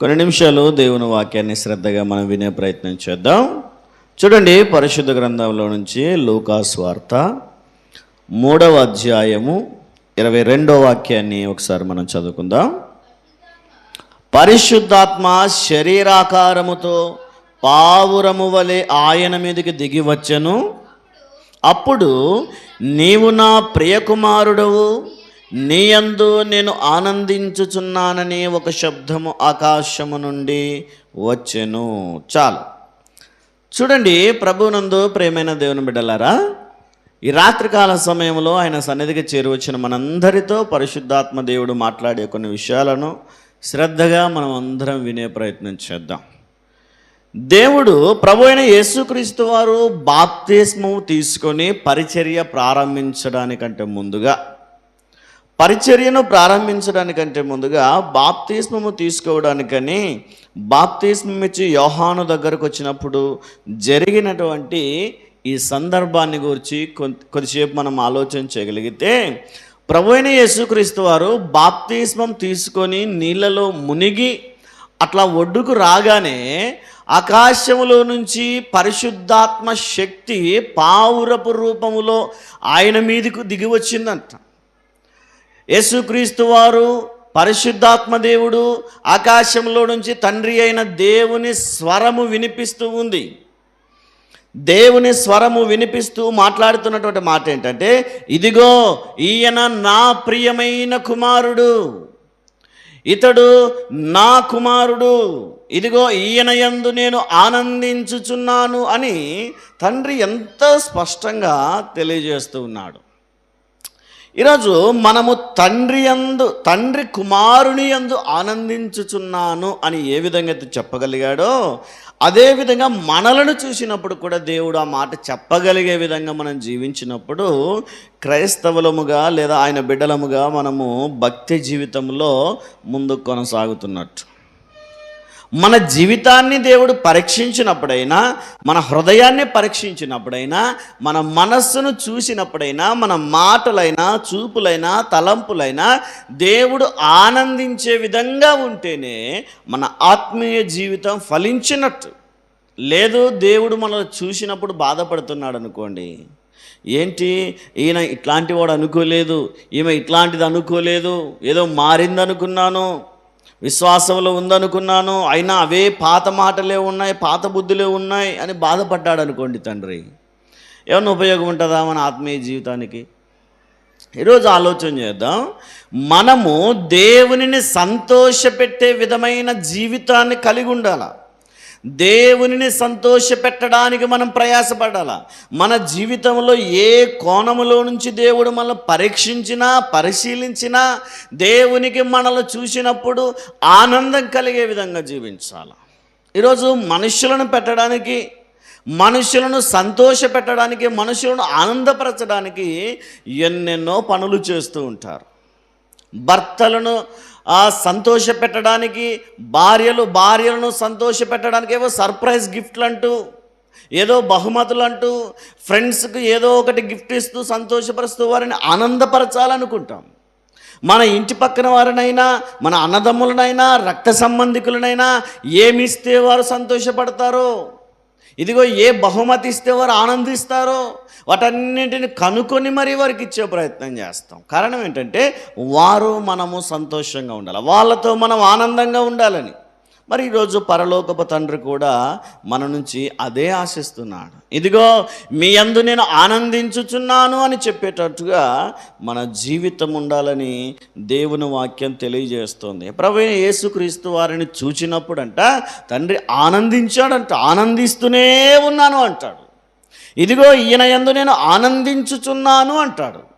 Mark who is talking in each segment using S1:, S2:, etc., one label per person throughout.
S1: కొన్ని నిమిషాలు దేవుని వాక్యాన్ని శ్రద్ధగా మనం వినే ప్రయత్నం చేద్దాం. చూడండి పరిశుద్ధ గ్రంథంలో నుంచి లూకాస్ వార్త మూడవ అధ్యాయము ఇరవై రెండో వాక్యాన్ని ఒకసారి మనం చదువుకుందాం. పరిశుద్ధాత్మ శరీరాకారముతో పావురము వలె ఆయన మీదకి దిగి వచ్చెను. అప్పుడు నీవు నా ప్రియకుమారుడవు నీయందు నేను ఆనందించుచున్నానని ఒక శబ్దము ఆకాశము నుండి వచ్చెను. చాలు. చూడండి ప్రభునందు ప్రేమైన దేవుని బిడ్డలారా ఈ రాత్రికాల సమయంలో ఆయన సన్నిధికి చేరువచ్చిన మనందరితో పరిశుద్ధాత్మ దేవుడు మాట్లాడే కొన్ని విషయాలను శ్రద్ధగా మనం అందరం వినే ప్రయత్నం చేద్దాం. దేవుడు ప్రభు అయిన యేసుక్రీస్తు వారు బాప్తిస్మం తీసుకొని పరిచర్య ప్రారంభించడానికంటే ముందుగా పరిచర్యను ప్రారంభించడానికంటే ముందుగా బాప్తిస్మము తీసుకోవడానికని బాప్తిస్మం ఇచ్చి యోహాను దగ్గరకు వచ్చినప్పుడు జరిగినటువంటి ఈ సందర్భాన్ని గురించి కొం- కొద్దిసేపు మనం ఆలోచన చేయగలిగితే ప్రభు అయిన యేసుక్రీస్తు వారు బాప్తిస్మం తీసుకొని నీళ్ళలో మునిగి అట్లా ఒడ్డుకు రాగానే ఆకాశములో నుంచి పరిశుద్ధాత్మ శక్తి పావురపు రూపములో ఆయన మీదకు దిగి వచ్చిందంట. యేసుక్రీస్తు వారు పరిశుద్ధాత్మ దేవుడు ఆకాశంలో నుంచి తండ్రి అయిన దేవుని స్వరము వినిపిస్తూ ఉంది. దేవుని స్వరము వినిపిస్తూ మాట్లాడుతున్నటువంటి మాట ఏంటంటే ఇదిగో ఈయన నా ప్రియమైన కుమారుడు ఇతడు నా కుమారుడు ఇదిగో ఈయన యందు నేను ఆనందించుచున్నాను అని తండ్రి ఎంత స్పష్టంగా తెలియజేస్తూ ఉన్నాడు. ఈరోజు మనము తండ్రి యందు తండ్రి కుమారుని యందు ఆనందించుచున్నాను అని ఏ విధంగా అయితే చెప్పగలిగాడో అదేవిధంగా మనలను చూసినప్పుడు కూడా దేవుడు ఆ మాట చెప్పగలిగే విధంగా మనం జీవించినప్పుడు క్రైస్తవులముగా లేదా ఆయన బిడ్డలముగా మనము భక్తి జీవితంలో ముందుకు కొనసాగుతున్నట్టు. మన జీవితాన్ని దేవుడు పరీక్షించినప్పుడైనా మన హృదయాన్ని పరీక్షించినప్పుడైనా మన మనస్సును చూసినప్పుడైనా మన మాటలైనా చూపులైనా తలంపులైనా దేవుడు ఆనందించే విధంగా ఉంటేనే మన ఆత్మీయ జీవితం ఫలించినట్టు. లేదు దేవుడు మనల్ని చూసినప్పుడు బాధపడుతున్నాడు అనుకోండి. ఏంటి? ఈయన ఇట్లాంటి వాడు అనుకోలేదు ఈమె ఇట్లాంటిది అనుకోలేదు ఏదో మారింది అనుకున్నాను విశ్వాసంలో ఉందనుకున్నాను అయినా అవే పాత మాటలే ఉన్నాయి పాత బుద్ధులే ఉన్నాయి అని బాధపడ్డాడు అనుకోండి తండ్రి. ఏమన్నా ఉపయోగం ఉంటుందా మన ఆత్మీయ జీవితానికి? ఈరోజు ఆలోచన చేద్దాం. మనము దేవునిని సంతోషపెట్టే విధమైన జీవితాన్ని కలిగి ఉండాలి? దేవునిని సంతోషపెట్టడానికి మనం ప్రయాసపడాల? మన జీవితంలో ఏ కోణములో నుంచి దేవుడు మనల్ని పరీక్షించినా పరిశీలించినా దేవునికి మనల్ని చూసినప్పుడు ఆనందం కలిగే విధంగా జీవించాలి? ఈరోజు మనుషులను పెట్టడానికి మనుషులను సంతోష పెట్టడానికి మనుషులను ఆనందపరచడానికి ఎన్నెన్నో పనులు చేస్తూ ఉంటారు. భర్తలను ఆ సంతోష పెట్టడానికి భార్యలు భార్యలను సంతోష పెట్టడానికి ఏవో సర్ప్రైజ్ గిఫ్ట్లు అంటూ ఏదో బహుమతులు అంటూ ఫ్రెండ్స్కి ఏదో ఒకటి గిఫ్ట్ ఇస్తూ సంతోషపరుస్తూ వారిని ఆనందపరచాలనుకుంటాం. మన ఇంటి పక్కన వారినైనా మన అన్నదమ్ములనైనా రక్త సంబంధికులనైనా ఏమి ఇస్తే వారు సంతోషపడతారో? ఇదిగో ఏ బహుమతి ఇస్తే వారు ఆనందిస్తారో వాటన్నింటిని కనుక్కొని మరీ వారికి ఇచ్చే ప్రయత్నం చేస్తాం. కారణం ఏంటంటే వారు మనము సంతోషంగా ఉండాలి. వాళ్ళతో మనం ఆనందంగా ఉండాలని. మరి ఈరోజు పరలోకపు తండ్రి కూడా మన నుంచి అదే ఆశిస్తున్నాడు. ఇదిగో మీ అందు నేను ఆనందించుచున్నాను అని చెప్పేటట్టుగా మన జీవితం ఉండాలని దేవుని వాక్యం తెలియజేస్తుంది. ప్రభు యేసుక్రీస్తు వారిని చూచినప్పుడంట తండ్రి ఆనందించాడంట ఆనందిస్తూనే ఉన్నాను అంటాడు. ఇదిగో ఈయన యందు నేను ఆనందించుచున్నాను అంటాడు.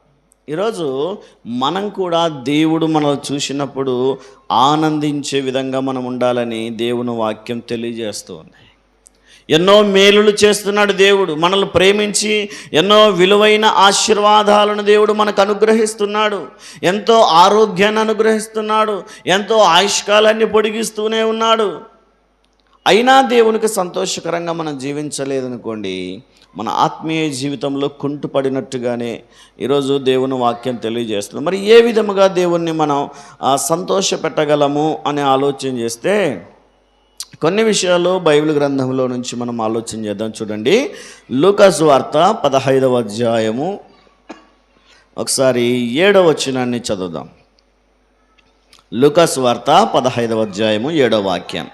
S1: ఈరోజు మనం కూడా దేవుడు మనల్ని చూసినప్పుడు ఆనందించే విధంగా మనం ఉండాలని దేవుని వాక్యం తెలియజేస్తుంది ఎన్నో మేలులు చేస్తున్నాడు దేవుడు మనల్ని ప్రేమించి ఎన్నో విలువైన ఆశీర్వాదాలను దేవుడు మనకు అనుగ్రహిస్తున్నాడు. ఎంతో ఆరోగ్యాన్ని అనుగ్రహిస్తున్నాడు ఎంతో ఆయుష్కాలాన్ని పొడిగిస్తూనే ఉన్నాడు. అయినా దేవునికి సంతోషకరంగా మనం జీవించలేదనుకోండి మన ఆత్మీయ జీవితంలో కుంటుపడినట్టుగానే ఈరోజు దేవుని వాక్యం తెలియజేస్తుంది. మరి ఏ విధముగా దేవుణ్ణి మనం సంతోష పెట్టగలము అని ఆలోచన చేస్తే కొన్ని విషయాలు బైబిల్ గ్రంథంలో నుంచి మనం ఆలోచన చేద్దాం చూడండి. లూకాసు వార్త పదహైదవ అధ్యాయము ఒకసారి ఏడవ వచనాన్ని చదువుదాం. లుకస్ వార్త పదహైదవ అధ్యాయము ఏడవ వాక్యం.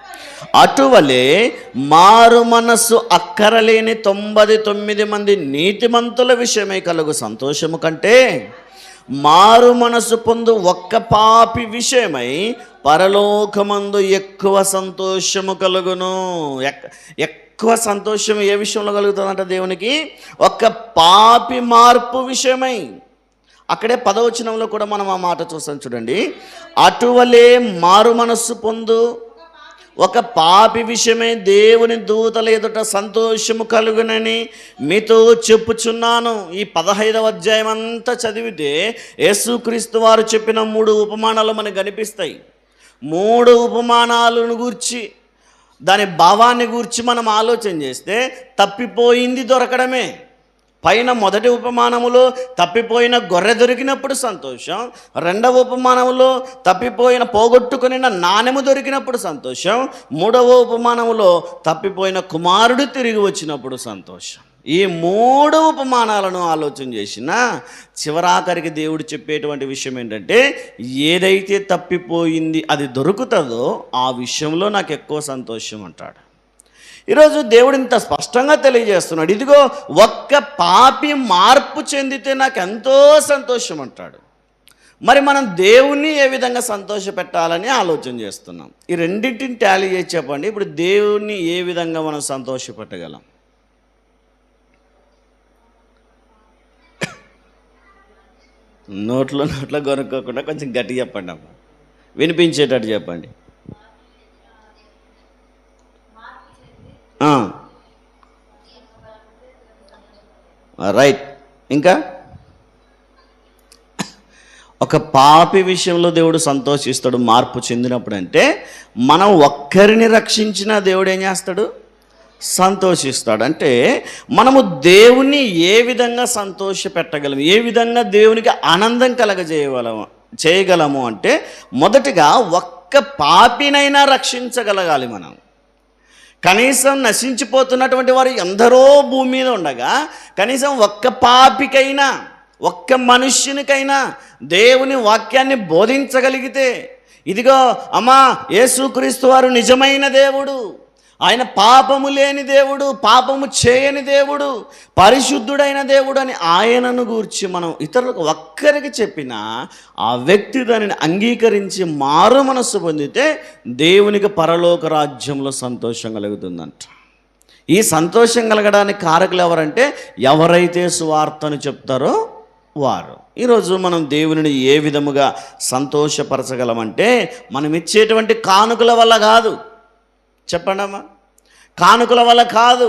S1: అటువలే మారు మనస్సు అక్కరలేని తొంభై తొమ్మిది మంది నీతిమంతుల విషయమై కలుగు సంతోషము కంటే మారు మనసు పొందు ఒక్క పాపి విషయమై పరలోకమందు ఎక్కువ సంతోషము కలుగును. ఎక్- ఎక్కువ సంతోషం ఏ విషయంలో కలుగుతుందంట దేవునికి? ఒక్క పాపి మార్పు విషయమై. అక్కడే పదవచనంలో కూడా మనం ఆ మాట చూస్తాం చూడండి. అటువలే మారు మనస్సు పొందు. ఒక పాపి విషయమే దేవుని దూతల ఎదుట సంతోషము కలుగునని మీతో చెప్పుచున్నాను. ఈ పదహైదవ అధ్యాయం అంతా చదివితే యేసుక్రీస్తు వారు చెప్పిన మూడు ఉపమానాలు మనకు కనిపిస్తాయి. మూడు ఉపమానాలను గూర్చి దాని భావాన్ని గూర్చి మనం ఆలోచన చేస్తే తప్పిపోయింది దొరకడమే. పైన మొదటి ఉపమానములో తప్పిపోయిన గొర్రె దొరికినప్పుడు సంతోషం. రెండవ ఉపమానములో తప్పిపోయిన పోగొట్టుకుని నాణెము దొరికినప్పుడు సంతోషం. మూడవ ఉపమానములో తప్పిపోయిన కుమారుడు తిరిగి వచ్చినప్పుడు సంతోషం. ఈ మూడు ఉపమానాలను ఆలోచన చేసిన చివరాఖరికి దేవుడు చెప్పేటువంటి విషయం ఏంటంటే ఏదైతే తప్పిపోయింది అది దొరుకుతుందో ఆ విషయంలో నాకు ఎక్కువ సంతోషం అంటాడు. ఈరోజు దేవుడు ఇంత స్పష్టంగా తెలియజేస్తున్నాడు. ఇదిగో ఒక్క పాపి మార్పు చెందితే నాకు ఎంతో సంతోషం అంటాడు మరి మనం దేవుణ్ణి ఏ విధంగా సంతోష పెట్టాలని ఆలోచన చేస్తున్నాం? ఈ రెండింటిని ట్యాలీ చేసి చెప్పండి. ఇప్పుడు దేవుణ్ణి ఏ విధంగా మనం సంతోషపెట్టగలం? నోట్లో నోట్లో కొనుక్కోకుండా కొంచెం గట్టి చెప్పండి అమ్మ. వినిపించేటట్టు చెప్పండి ఆ. రైట్ ఇంకా? ఒక పాపి విషయంలో దేవుడు సంతోషిస్తాడు మార్పు చెందినప్పుడు అంటే మనం ఒక్కరిని రక్షించిన దేవుడు ఏం చేస్తాడు? సంతోషిస్తాడు. అంటే మనము దేవుణ్ణి ఏ విధంగా సంతోష పెట్టగలము ఏ విధంగా దేవునికి ఆనందం కలగజేయగలము చేయగలము అంటే మొదటిగా ఒక్క పాపినైనా రక్షించగలగాలి మనం. కనీసం నశించిపోతున్నటువంటి వారు ఎందరో భూమి మీద ఉండగా కనీసం ఒక్క పాపికైనా ఒక్క మనుష్యునికైనా దేవుని వాక్యాన్ని బోధించగలిగితే ఇదిగో అమ్మా యేసుక్రీస్తు వారు నిజమైన దేవుడు. ఆయన పాపము లేని దేవుడు పాపము చేయని దేవుడు పరిశుద్ధుడైన దేవుడు అని ఆయనను గూర్చి మనం ఇతరులకు ఒక్కరికి చెప్పినా ఆ వ్యక్తి దానిని అంగీకరించి మారు మనస్సు పొందితే దేవునికి పరలోక రాజ్యంలో సంతోషం కలుగుతుందంట. ఈ సంతోషం కలగడానికి కారకులు ఎవరంటే ఎవరైతే సువార్తను చెప్తారో వారు. ఈరోజు మనం దేవునిని ఏ విధముగా సంతోషపరచగలమంటే మనం ఇచ్చేటువంటి కానుకల వల్ల కాదు. చెప్పండమ్మా. కానుకల వల్ల కాదు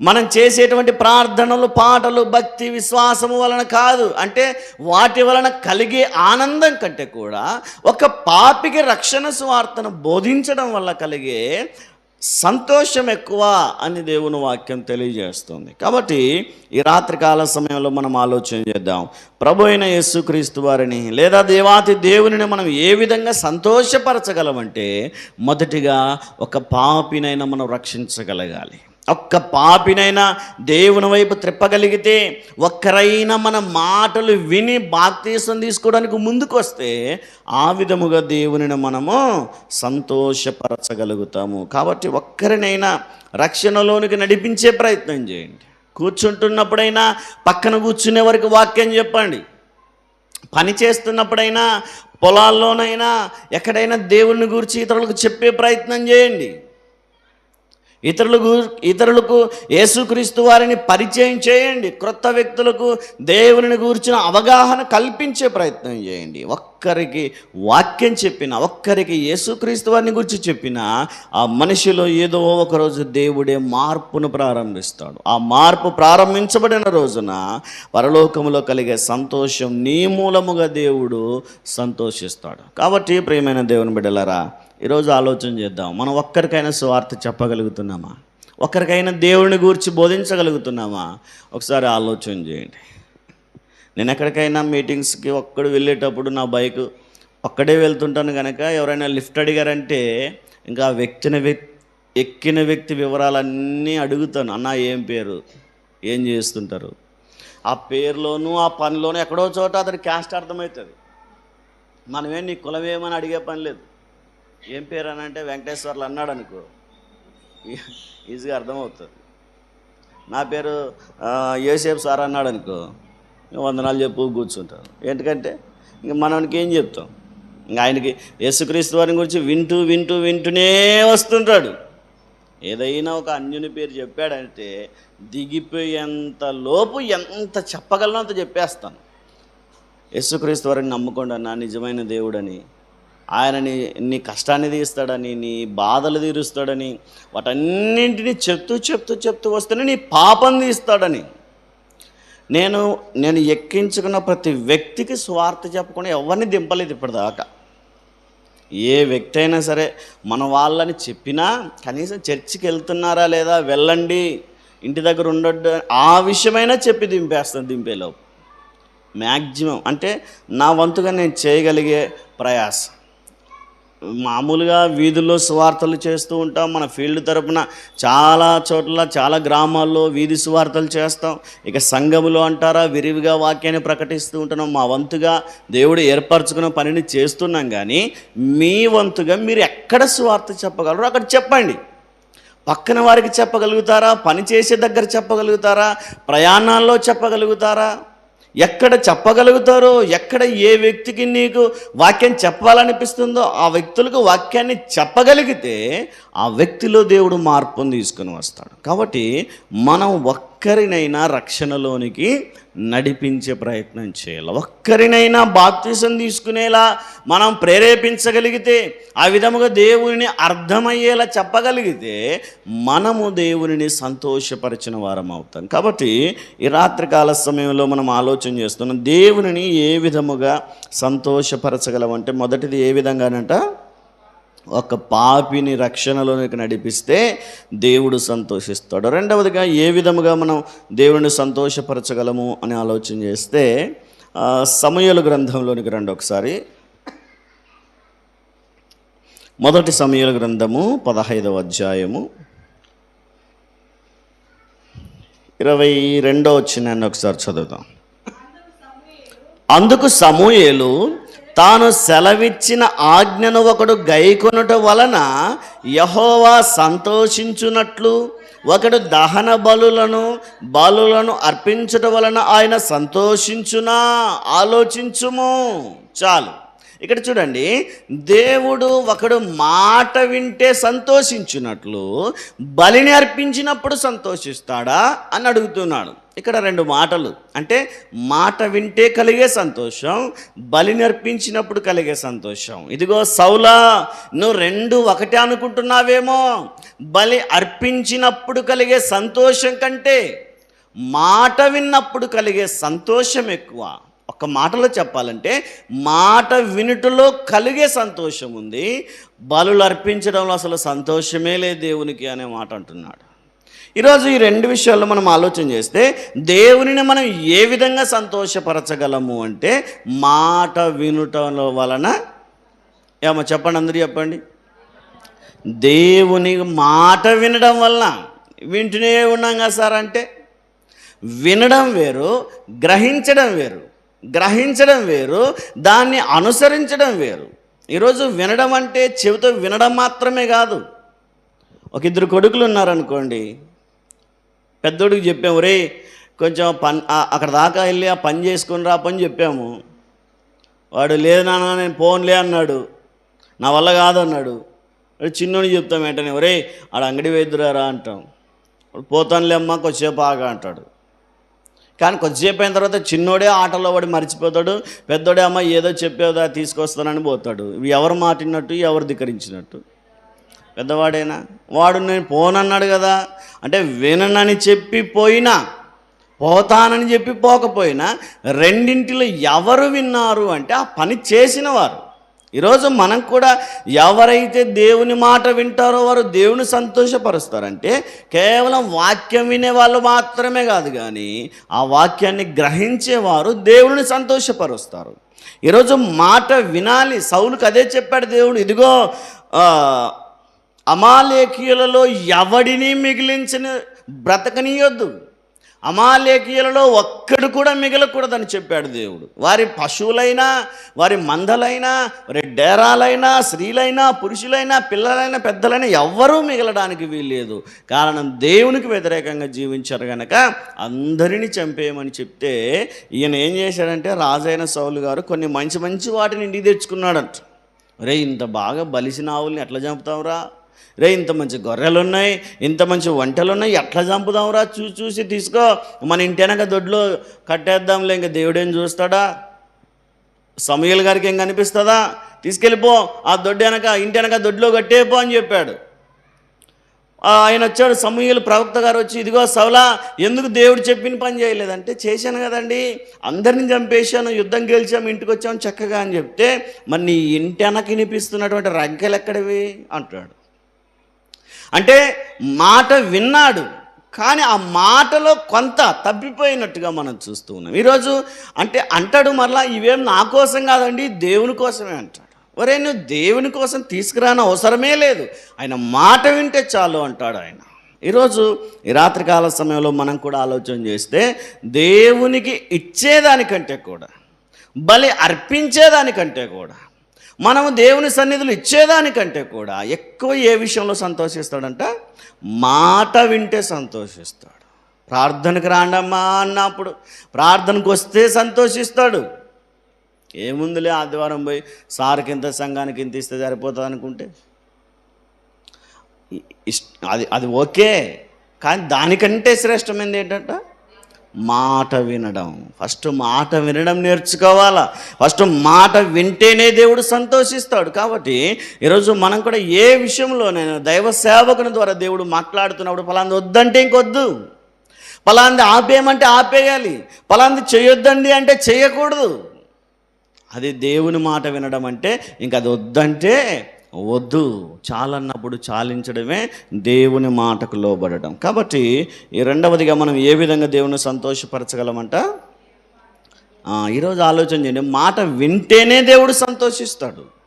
S1: మనం చేసేటువంటి ప్రార్థనలు పాటలు భక్తి విశ్వాసము వలన కాదు. అంటే వాటి వలన కలిగే ఆనందం కంటే కూడా ఒక పాపికి రక్షణ సువార్తను బోధించడం వల్ల కలిగే సంతోషం ఎక్కువ అని దేవుని వాక్యం తెలియజేస్తుంది. కాబట్టి ఈ రాత్రికాల సమయంలో మనం ఆలోచన చేద్దాం. ప్రభు అయిన యేసుక్రీస్తు వారిని లేదా దేవాతి దేవునిని మనం ఏ విధంగా సంతోషపరచగలమంటే మొదటిగా ఒక పాపినైనా మనం రక్షించగలగాలి. ఒక్క పాపినైనా దేవుని వైపు త్రిప్పగలిగితే ఒక్కరైనా మన మాటలు విని బాప్తీసం తీసుకోవడానికి ముందుకొస్తే ఆ విధముగా దేవునిని మనము సంతోషపరచగలుగుతాము. కాబట్టి ఒక్కరినైనా రక్షణలోనికి నడిపించే ప్రయత్నం చేయండి. కూర్చుంటున్నప్పుడైనా పక్కన కూర్చునే వరకు వాక్యం చెప్పండి. పని చేస్తున్నప్పుడైనా పొలాల్లోనైనా ఎక్కడైనా దేవుని గురించి ఇతరులకు చెప్పే ప్రయత్నం చేయండి. ఇతరులకు ఇతరులకు యేసుక్రీస్తు వారిని పరిచయం చేయండి. క్రొత్త వ్యక్తులకు దేవుని గూర్చిన అవగాహన కల్పించే ప్రయత్నం చేయండి. ఒక్కరికి వాక్యం చెప్పిన ఒక్కరికి యేసుక్రీస్తు వారిని గురించి చెప్పిన ఆ మనిషిలో ఏదో ఒకరోజు దేవుడే మార్పును ప్రారంభిస్తాడు. ఆ మార్పు ప్రారంభించబడిన రోజున పరలోకములో కలిగే సంతోషం నీ మూలముగా దేవుడు సంతోషిస్తాడు. కాబట్టి ప్రియమైన దేవుని బిడ్డలరా ఈరోజు ఆలోచన చేద్దాం. మనం ఒక్కరికైనా స్వార్థ చెప్పగలుగుతున్నామా? ఒక్కరికైనా దేవుడిని గురించి బోధించగలుగుతున్నామా? ఒకసారి ఆలోచన చేయండి. నేను ఎక్కడికైనా మీటింగ్స్కి ఒక్కడు వెళ్ళేటప్పుడు నా బైక్ ఒక్కడే వెళ్తుంటాను కనుక ఎవరైనా లిఫ్ట్ అడిగారంటే ఇంకా వ్యక్తిన వ్యక్తిని ఎక్కిన వ్యక్తి వివరాలన్నీ అడుగుతాను. అన్న ఏం పేరు? ఏం చేస్తుంటారు? ఆ పేరులోనూ ఆ పనిలోనూ ఎక్కడో చోట అతని క్యాస్ట్ అర్థమవుతుంది. మనమే నీ కులం ఏమని అడిగే పని లేదు. ఏం పేరు అని అంటే వెంకటేశ్వర్లు అన్నాడు అనుకో ఈజీగా అర్థమవుతుంది. నా పేరు ఆ, సార్ అన్నాడు అనుకో వందనాలు చెప్పు కూర్చుంటాను ఎందుకంటే ఇంక మనకి ఏం చెప్తాం? ఇంకా ఆయనకి యేసుక్రీస్తు వారి గురించి వింటూ వింటూ వింటూనే వస్తుంటాడు. ఏదైనా ఒక అన్యుని పేరు చెప్పాడంటే దిగిపోయేంత లోపు ఎంత చెప్పగలనో అంత చెప్పేస్తాను. యేసుక్రీస్తు వారిని నమ్ముకోండి అన్న నిజమైన దేవుడని ఆయనని నీ కష్టాన్ని తీస్తాడని నీ బాధలు తీరుస్తాడని వాటన్నింటినీ చెప్తూ చెప్తూ చెప్తూ వస్తేనే నీ పాపం తీస్తాడని. నేను నేను ఎక్కించుకున్న ప్రతి వ్యక్తికి స్వార్థ చెప్పకుండా ఎవరిని దింపలేదు ఇప్పటిదాకా. ఏ వ్యక్తి అయినా సరే మన వాళ్ళని చెప్పినా కనీసం చర్చికి వెళ్తున్నారా లేదా వెళ్ళండి ఇంటి దగ్గర ఉండొద్దు ఆ విషయమైనా చెప్పి దింపేస్తాను దింపేలోపు. మ్యాక్సిమం అంటే నా వంతుగా నేను చేయగలిగే ప్రయాసం. మామూలుగా వీధుల్లో సువార్తలు చేస్తూ ఉంటాం. మన ఫీల్డ్ తరపున చాలా చోట్ల చాలా గ్రామాల్లో వీధి సువార్తలు చేస్తాం. ఇక సంఘములో అంటారా విరివిగా వాక్యాన్ని ప్రకటిస్తూ ఉంటున్నాం. మా వంతుగా దేవుడు ఏర్పరచుకున్న పనిని చేస్తున్నాం కానీ మీ వంతుగా మీరు ఎక్కడ సువార్త చెప్పగలరో అక్కడ చెప్పండి. పక్కన వారికి చెప్పగలుగుతారా? పని చేసే దగ్గర చెప్పగలుగుతారా? ప్రయాణాల్లో చెప్పగలుగుతారా? ఎక్కడ చెప్పగలుగుతారో ఎక్కడ ఏ వ్యక్తికి నీకు వాక్యం చెప్పాలనిపిస్తుందో ఆ వ్యక్తులకు వాక్యాన్ని చెప్పగలిగితే ఆ వ్యక్తిలో దేవుడు మార్పును తీసుకుని వస్తాడు. కాబట్టి మనం ఒక్కరినైనా రక్షణలోనికి నడిపించే ప్రయత్నం చేయాలి. ఒక్కరినైనా బాప్తీసం తీసుకునేలా మనం ప్రేరేపించగలిగితే ఆ విధముగా దేవుని అర్థమయ్యేలా చెప్పగలిగితే మనము దేవునిని సంతోషపరిచిన వారం అవుతాం. కాబట్టి ఈ రాత్రికాల సమయంలో మనం ఆలోచన చేస్తున్నాం దేవునిని ఏ విధముగా సంతోషపరచగలమంటే మొదటిది ఏ విధంగానంట? ఒక పాపిని రక్షణలోనికి నడిపిస్తే దేవుడు సంతోషిస్తాడు. రెండవదిగా ఏ విధముగా మనం దేవుడిని సంతోషపరచగలము అని ఆలోచన చేస్తే సమయలు గ్రంథంలోనికి రండి ఒకసారి. మొదటి సమయల గ్రంథము పదహైదవ అధ్యాయము. ఇరవై రెండో వచ్చినాన్ని ఒకసారి చదువుతాం అందుకు సమూయేలు తాను సెలవిచ్చిన ఆజ్ఞను ఒకడు గైకొనుట వలన యహోవా సంతోషించునట్లు ఒకడు దహన బలులను బలులను అర్పించుట వలన ఆయన సంతోషించునా? ఆలోచించుము. చాలు. ఇక్కడ చూడండి దేవుడు ఒకడు మాట వింటే సంతోషించినట్లు బలిని అర్పించినప్పుడు సంతోషిస్తాడా అని అడుగుతున్నాడు. ఇక్కడ రెండు మాటలు. అంటే మాట వింటే కలిగే సంతోషం బలిని అర్పించినప్పుడు కలిగే సంతోషం. ఇదిగో సౌలా నువ్వు రెండు ఒకటే అనుకుంటున్నావేమో? బలి అర్పించినప్పుడు కలిగే సంతోషం కంటే మాట విన్నప్పుడు కలిగే సంతోషం ఎక్కువ. ఒక మాటలో చెప్పాలంటే మాట వినుటలో కలిగే సంతోషం ఉంది. బలులు అర్పించడంలో అసలు సంతోషమే లేదు దేవునికి అనే మాట అంటున్నాడు. ఈరోజు ఈ రెండు విషయాల్లో మనం ఆలోచన చేస్తే దేవునిని మనం ఏ విధంగా సంతోషపరచగలము అంటే మాట వినుటల వలన ఏమో చెప్పండి అందరూ చెప్పండి. దేవుని మాట వినడం వలన వింటూనే ఉన్నాం కదా సార్ అంటే వినడం వేరు గ్రహించడం వేరు. గ్రహించడం వేరు దాన్ని అనుసరించడం వేరు. ఈరోజు వినడం అంటే చెవితో వినడం మాత్రమే కాదు. ఒక ఇద్దరు కొడుకులు ఉన్నారనుకోండి పెద్దోడికి చెప్పాము రే కొంచెం పని అక్కడ దాకా వెళ్ళి ఆ పని చేసుకుని రా పని చెప్పాము. వాడు లేదు నాన్న నేను పోన్లే అన్నాడు. నా వల్ల కాదన్నాడు చిన్నోడికి చెప్తాం వెంటనే ఒరే ఆడ అంగడి వేద్దురా అంటాం. పోతానులే అమ్మ కొద్దిసేపు ఆగా అంటాడు. కానీ కొద్దిసేపు అయిన తర్వాత చిన్నోడే ఆటలో వాడు మర్చిపోతాడు పెద్దోడే అమ్మ ఏదో చెప్పేదా తీసుకొస్తానని పోతాడు. ఇవి ఎవరు మాటినట్టు ఎవరు ధికరించినట్టు పెద్దవాడైనా? వాడు నేను పోనన్నాడు కదా. అంటే విననని చెప్పి పోయినా పోతానని చెప్పి పోకపోయినా రెండింటిలో ఎవరు విన్నారు అంటే ఆ పని చేసిన వారు. ఈరోజు మనం కూడా ఎవరైతే దేవుని మాట వింటారో వారు దేవుని సంతోషపరుస్తారంటే కేవలం వాక్యం వినే వాళ్ళు మాత్రమే కాదు కానీ ఆ వాక్యాన్ని గ్రహించేవారు దేవుని సంతోషపరుస్తారు. ఈరోజు మాట వినాలి. సౌలుకు అదే చెప్పాడు దేవుడు ఇదిగో అమాలేఖీయులలో అమాలేకీయులలో ఎవడిని మిగిలించిన బ్రతకనీయొద్దు. అమాలేకీయులలో ఒక్కడు కూడా మిగలకూడదని చెప్పాడు దేవుడు. వారి పశువులైనా వారి మందలైనా వారి డేరాలైనా స్త్రీలైనా పురుషులైనా పిల్లలైనా పెద్దలైనా ఎవ్వరూ మిగలడానికి వీల్లేదు. కారణం దేవునికి వ్యతిరేకంగా జీవించారు కనుక అందరినీ చంపేయమని చెప్తే ఈయన ఏం చేశాడంటే రాజైన సౌలు గారు కొన్ని మంచి మంచి వాటిని ఇంటికి తెచ్చుకున్నాడంట. రే ఇంత బాగా బలిసిన ఆవుల్ని ఎట్లా చంపుతావురా? రే ఇంత మంచి గొర్రెలు ఉన్నాయి ఇంత మంచి వంటలు ఉన్నాయి ఎట్లా చంపుదాంరా? చూసి చూసి తీసుకో. మన ఇంటి వెనక దొడ్లో కట్టేద్దాంలే ఇంకా దేవుడేం చూస్తాడా? సమయల్ గారికి ఏం కనిపిస్తుందా? తీసుకెళ్ళిపో ఆ దొడ్డు వెనక ఇంటి వెనక దొడ్లో కట్టేపో అని చెప్పాడు. ఆయన వచ్చాడు సమూహలు ప్రవక్త గారు వచ్చి ఇదిగో సవలా ఎందుకు దేవుడు చెప్పిన పని చేయలేదంటే చేశాను కదండి అందరిని చంపేశాను యుద్ధం గెలిచాము ఇంటికి వచ్చాము చక్కగా అని చెప్తే మరి నీ ఇంటి వెనక వినిపిస్తున్నటువంటి రగ్గలు ఎక్కడివి? అంటాడు. అంటే మాట విన్నాడు కానీ ఆ మాటలో కొంత తప్పిపోయినట్టుగా మనం చూస్తూ ఉన్నాం. ఈరోజు అంటే అంటాడు మరలా ఇవేం నా కోసం కాదండి దేవుని కోసమే అంటాడు. ఒరే నువ్వు దేవుని కోసం తీసుకురాని అవసరమే లేదు. ఆయన మాట వింటే చాలు అంటాడు ఆయన. ఈరోజు ఈ రాత్రికాల సమయంలో మనం కూడా ఆలోచన చేస్తే దేవునికి ఇచ్చేదానికంటే కూడా బలి అర్పించేదానికంటే కూడా మనము దేవుని సన్నిధులు ఇచ్చేదానికంటే కూడా ఎక్కువ ఏ విషయంలో సంతోషిస్తాడంట? మాట వింటే సంతోషిస్తాడు. ప్రార్థనకు రాండమ్మా అన్నప్పుడు ప్రార్థనకు వస్తే సంతోషిస్తాడు. ఏముందిలే ఆదివారం పోయి సార్కి ఇంత సంఘానికి ఇంత ఇస్తే సరిపోతుంది అనుకుంటే? ఇష్- అది అది ఓకే కానీ దానికంటే శ్రేష్టమైనది ఏంటంటే? మాట వినడం. ఫస్ట్ మాట వినడం నేర్చుకోవాలా? ఫస్ట్ మాట వింటేనే దేవుడు సంతోషిస్తాడు. కాబట్టి ఈరోజు మనం కూడా ఏ విషయంలోనైనా దైవ సేవకుని ద్వారా దేవుడు మాట్లాడుతున్నప్పుడు ఫలాంది వద్దంటే ఇంకొద్దు. ఫలాంది ఆపేయమంటే ఆపేయాలి. ఫలాంది చేయొద్దండి అంటే చేయకూడదు. అది దేవుని మాట వినడం అంటే ఇంక అది వద్దంటే వద్దు చాలన్నప్పుడు చాలించడమే దేవుని మాటకు లోబడడం. కాబట్టి ఈ రెండవదిగా మనం ఏ విధంగా దేవుని సంతోషపరచగలమంట? ఈరోజు ఆలోచన చేయండి మాట వింటేనే దేవుడు సంతోషిస్తాడు.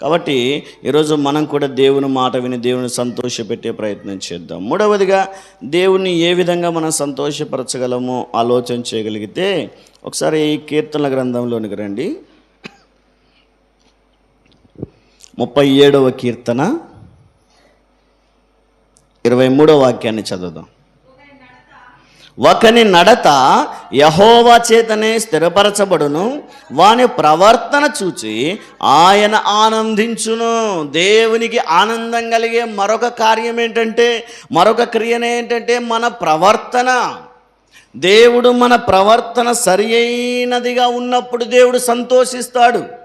S1: కాబట్టి ఈరోజు మనం కూడా దేవుని మాట విని దేవుని సంతోషపెట్టే ప్రయత్నం చేద్దాం. మూడవదిగా దేవుణ్ణి ఏ విధంగా మనం సంతోషపరచగలమో ఆలోచన చేయగలిగితే ఒకసారి ఈ కీర్తనల గ్రంథంలోనికి రండి. ముప్పై ఏడవ కీర్తన ఇరవై మూడవ వాక్యాన్ని చదువుదాం. ఒకని నడత యహోవా చేతనే స్థిరపరచబడును వాని ప్రవర్తన చూచి ఆయన ఆనందించును. దేవునికి ఆనందం కలిగే మరొక కార్యం ఏంటంటే మరొక క్రియనే ఏంటంటే మన ప్రవర్తన. దేవుడు మన ప్రవర్తన సరి అయినదిగా ఉన్నప్పుడు దేవుడు సంతోషిస్తాడు.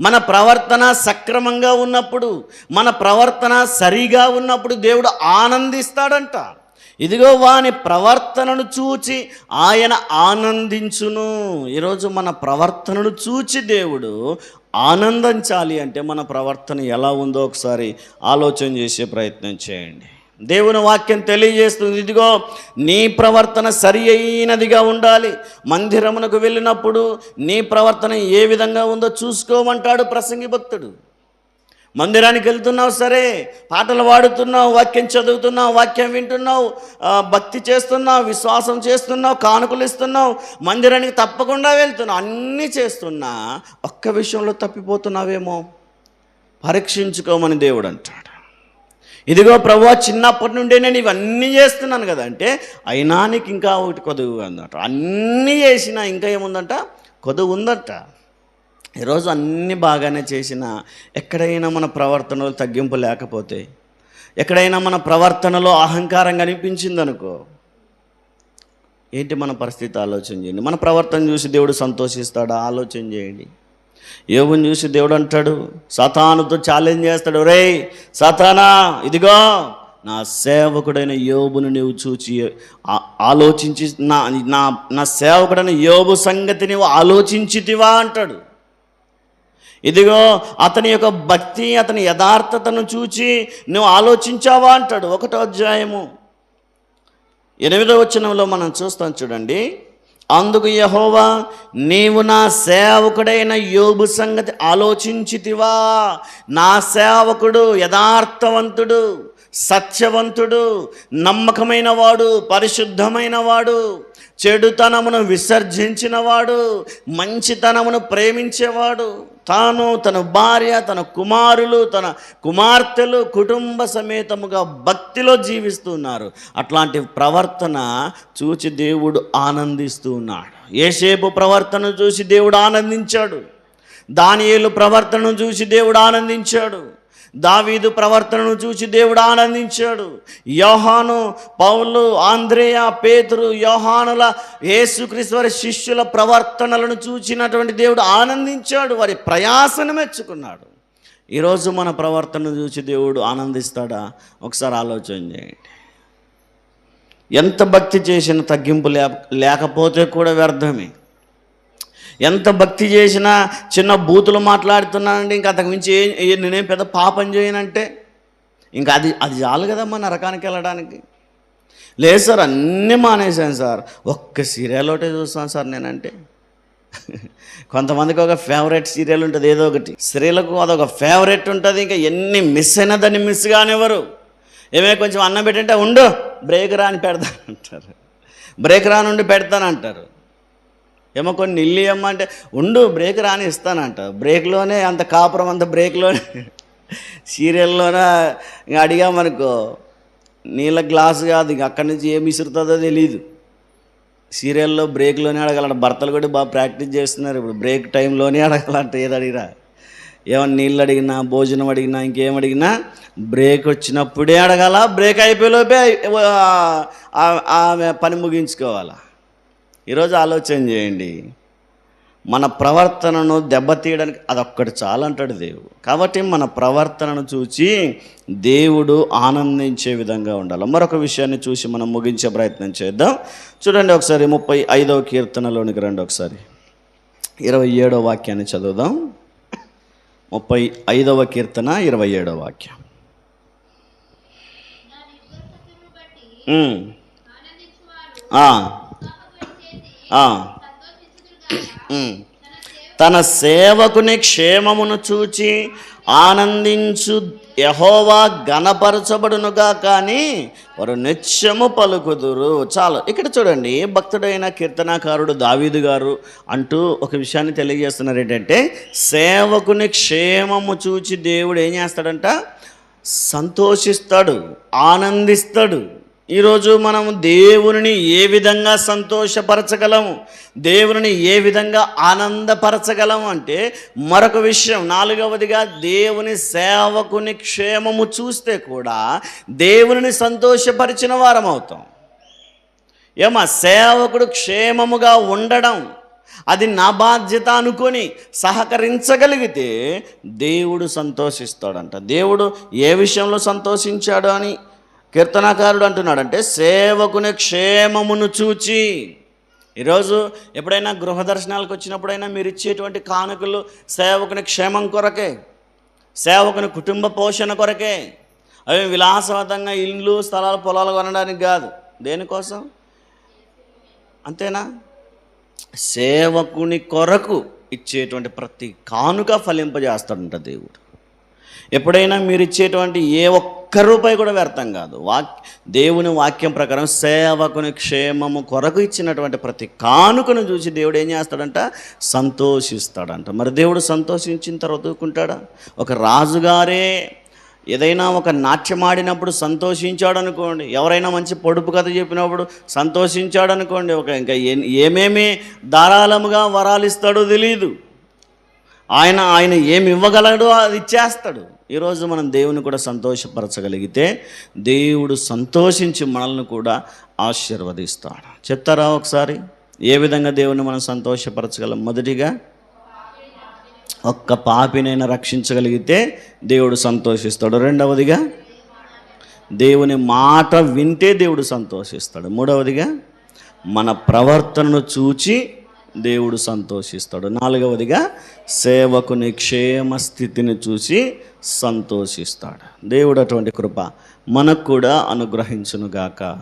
S1: మన ప్రవర్తన సక్రమంగా ఉన్నప్పుడు మన ప్రవర్తన సరిగా ఉన్నప్పుడు దేవుడు ఆనందిస్తాడంట. ఇదిగో వాని ప్రవర్తనను చూచి ఆయన ఆనందించును. ఈరోజు మన ప్రవర్తనను చూచి దేవుడు ఆనందించాలి అంటే మన ప్రవర్తన ఎలా ఉందో ఒకసారి ఆలోచన చేసే ప్రయత్నం చేయండి. దేవుని వాక్యం తెలియజేస్తుంది. ఇదిగో నీ ప్రవర్తన సరి అయినదిగా ఉండాలి. మందిరమునకు వెళ్ళినప్పుడు నీ ప్రవర్తన ఏ విధంగా ఉందో చూసుకోమంటాడు ప్రసంగి భక్తుడు. మందిరానికి వెళ్తున్నావు సరే. పాటలు పాడుతున్నావు వాక్యం చదువుతున్నావు వాక్యం వింటున్నావు భక్తి చేస్తున్నావు విశ్వాసం చేస్తున్నావు కానుకలు ఇస్తున్నావు మందిరానికి తప్పకుండా వెళ్తున్నావు. అన్నీ చేస్తున్నా ఒక్క విషయంలో తప్పిపోతున్నావేమో? పరీక్షించుకోమని దేవుడు అంటాడు. ఇదిగో ప్రభు చిన్నప్పటి నుండే నేను ఇవన్నీ చేస్తున్నాను కదా అంటే అయినా నీకు ఇంకా ఒకటి కొదువు అందట అన్నీ చేసినా ఇంకా ఏముందంట? కొదువు ఉందట. ఈరోజు అన్నీ బాగానే చేసినా ఎక్కడైనా మన ప్రవర్తనలో తగ్గింపు లేకపోతే ఎక్కడైనా మన ప్రవర్తనలో అహంకారం కనిపించింది అనుకో ఏంటి మన పరిస్థితి? ఆలోచన చేయండి. మన ప్రవర్తన చూసి దేవుడు సంతోషిస్తాడా? ఆలోచన చేయండి. యోగుని చూసి దేవుడు అంటాడు సతానుతో ఛాలెంజ్ చేస్తాడు. రే సతానా ఇదిగో నా సేవకుడైన యోబును నీవు చూచి ఆలోచించి నా నా నా సేవకుడైన యోబు సంగతి నీవు ఆలోచించితివా అంటాడు. ఇదిగో అతని యొక్క భక్తి అతని యథార్థతను చూచి నువ్వు ఆలోచించావా అంటాడు. ఒకటో అధ్యాయము ఎనిమిదో వచనంలో మనం చూస్తాం చూడండి. అందుకు యహోవా నీవు నా సేవకుడైన యోబు సంగతి ఆలోచించితివా. నా సేవకుడు యథార్థవంతుడు. సత్యవంతుడు నమ్మకమైన వాడు పరిశుద్ధమైన వాడు చెడుతనమును విసర్జించినవాడు మంచితనమును ప్రేమించేవాడు. తాను తన భార్య తన కుమారులు తన కుమార్తెలు కుటుంబ సమేతముగా భక్తిలో జీవిస్తున్నారు. అట్లాంటి ప్రవర్తన చూచి దేవుడు ఆనందిస్తూ ఉన్నాడు ఏసేపు ప్రవర్తన చూసి దేవుడు ఆనందించాడు. దానియేలు ప్రవర్తనను చూసి దేవుడు ఆనందించాడు. దావీదు ప్రవర్తనను చూసి దేవుడు ఆనందించాడు. యోహాను పౌలు ఆంధ్రేయ పేతురు యోహానుల యేసుక్రీస్తు వారి శిష్యుల ప్రవర్తనలను చూచినటువంటి దేవుడు ఆనందించాడు. వారి ప్రయాసను మెచ్చుకున్నాడు. ఈరోజు మన ప్రవర్తనను చూసి దేవుడు ఆనందిస్తాడా? ఒకసారి ఆలోచన చేయండి. ఎంత భక్తి చేసిన తగ్గింపు లే లేకపోతే కూడా వ్యర్థమే. ఎంత భక్తి చేసినా చిన్న బూతులు మాట్లాడుతున్నానండి ఇంకా అంతకు మించి ఏ- నేనేం పెద్ద పాపం చేయనంటే ఇంకా అది అది చాలు కదమ్మా నరకానికి వెళ్ళడానికి. లేదు సార్ అన్నీ మానేశాను సార్. ఒక్క సీరియల్ ఒకటే చూస్తాను సార్ నేనంటే. కొంతమందికి ఒక ఫేవరెట్ సీరియల్ ఉంటుంది ఏదో ఒకటి. స్త్రీలకు అదొక ఫేవరెట్ ఉంటుంది ఇంకా ఎన్ని మిస్ అయినా దాన్ని మిస్ కానివ్వరు. ఏమే కొంచెం అన్నం పెట్టంటే ఉండు బ్రేక్ రాని పెడతానంటారు. బ్రేక్ రానుండి పెడతానంటారు. ఏమో కొన్ని ఇల్లు ఇవ్వమంటే ఉండు బ్రేక్ రాని ఇస్తానంట. బ్రేక్లోనే అంత కాపురం అంత బ్రేక్లోనే సీరియల్లోన? ఇంకా అడిగామనుకో నీళ్ళ గ్లాస్ కాదు ఇంక అక్కడి నుంచి ఏమి విసురుతుందో తెలియదు సీరియల్లో బ్రేక్లోనే అడగాలంట. భర్తలు కూడా బాగా ప్రాక్టీస్ చేస్తున్నారు ఇప్పుడు. బ్రేక్ టైంలోనే అడగాలంట ఏది అడిగినా. ఏమన్నా నీళ్ళు అడిగినా భోజనం అడిగినా ఇంకేం అడిగినా బ్రేక్ వచ్చినప్పుడే అడగాల. బ్రేక్ అయిపోయేలోపే ఆమె పని ముగించుకోవాలా. ఈరోజు ఆలోచన చేయండి. మన ప్రవర్తనను దెబ్బతీయడానికి అదొక్కటి చాలంటాడు దేవుడు. కాబట్టి మన ప్రవర్తనను చూచి దేవుడు ఆనందించే విధంగా ఉండాలి. మరొక విషయాన్ని చూసి మనం ముగించే ప్రయత్నం చేద్దాం. చూడండి ఒకసారి ముప్పై ఐదవ కీర్తనలోనికి రండి ఒకసారి. ఇరవై ఏడవ వాక్యాన్ని చదువుదాం. ముప్పై ఐదవ కీర్తన ఇరవై ఏడవ వాక్యం. ఆ. తన సేవకుని క్షేమమును చూచి ఆనందించు యహోవా గణపరచబడునుగా కానీ వారు నిత్యము పలుకుదురు. చాలు. ఇక్కడ చూడండి భక్తుడైన కీర్తనాకారుడు దావీదు గారు అంటూ ఒక విషయాన్ని తెలియజేస్తున్నారు ఏంటంటే సేవకుని క్షేమము చూచి దేవుడు ఏం చేస్తాడంట? సంతోషిస్తాడు ఆనందిస్తాడు. ఈరోజు మనం దేవుని ఏ విధంగా సంతోషపరచగలము? దేవుని ఏ విధంగా ఆనందపరచగలము అంటే మరొక విషయం నాలుగవదిగా దేవుని సేవకుని క్షేమము చూస్తే కూడా దేవుని సంతోషపరిచిన వారం అవుతాం. ఏమా? సేవకుడు క్షేమముగా ఉండడం అది నా బాధ్యత అనుకొని సహకరించగలిగితే దేవుడు సంతోషిస్తాడంట. దేవుడు ఏ విషయంలో సంతోషించాడు అని కీర్తనాకారుడు అంటున్నాడంటే సేవకుని క్షేమమును చూచి. ఈరోజు ఎప్పుడైనా గృహ దర్శనాలకు వచ్చినప్పుడైనా మీరు ఇచ్చేటువంటి కానుకలు సేవకుని క్షేమం కొరకే సేవకుని కుటుంబ పోషణ కొరకే. అవి విలాసవంతంగా ఇల్లు స్థలాలు పొలాలు కొనడానికి కాదు. దేనికోసం? అంతేనా? సేవకుని కొరకు ఇచ్చేటువంటి ప్రతి కానుక ఫలింపజేస్తాడంట దేవుడు. ఎప్పుడైనా మీరు ఇచ్చేటువంటి ఏ ఒక్క రూపాయి కూడా వ్యర్థం కాదు. వాక్ దేవుని వాక్యం ప్రకారం సేవకుని క్షేమము కొరకు ఇచ్చినటువంటి ప్రతి కానుకను చూసి దేవుడు ఏం చేస్తాడంట? సంతోషిస్తాడంట. మరి దేవుడు సంతోషించిన తర్వాత ఊరుకుంటాడా? ఒక రాజుగారే ఏదైనా ఒక నాట్యం ఆడినప్పుడు సంతోషించాడు అనుకోండి ఎవరైనా మంచి పొడుపు కథ చెప్పినప్పుడు సంతోషించాడు అనుకోండి ఒక ఇంకా ఏమేమి ధారాళముగా వరాలు ఇస్తాడో తెలియదు ఆయన ఆయన ఏమి ఇవ్వగలడో అది ఇచ్చేస్తాడు. ఈరోజు మనం దేవుని కూడా సంతోషపరచగలిగితే దేవుడు సంతోషించి మనల్ని కూడా ఆశీర్వదిస్తాడు. చెప్తారా ఒకసారి? ఏ విధంగా దేవుని మనం సంతోషపరచగలం? మొదటిగా ఒక్క పాపినైనా రక్షించగలిగితే దేవుడు సంతోషిస్తాడు. రెండవదిగా దేవుని మాట వింటే దేవుడు సంతోషిస్తాడు. మూడవదిగా మన ప్రవర్తనను చూచి దేవుడు సంతోషిస్తాడు. నాలుగవదిగా సేవకుని క్షేమ స్థితిని చూసి సంతోషిస్తాడు. దేవుడు అటువంటి కృప మనకు కూడా అనుగ్రహించునుగాక.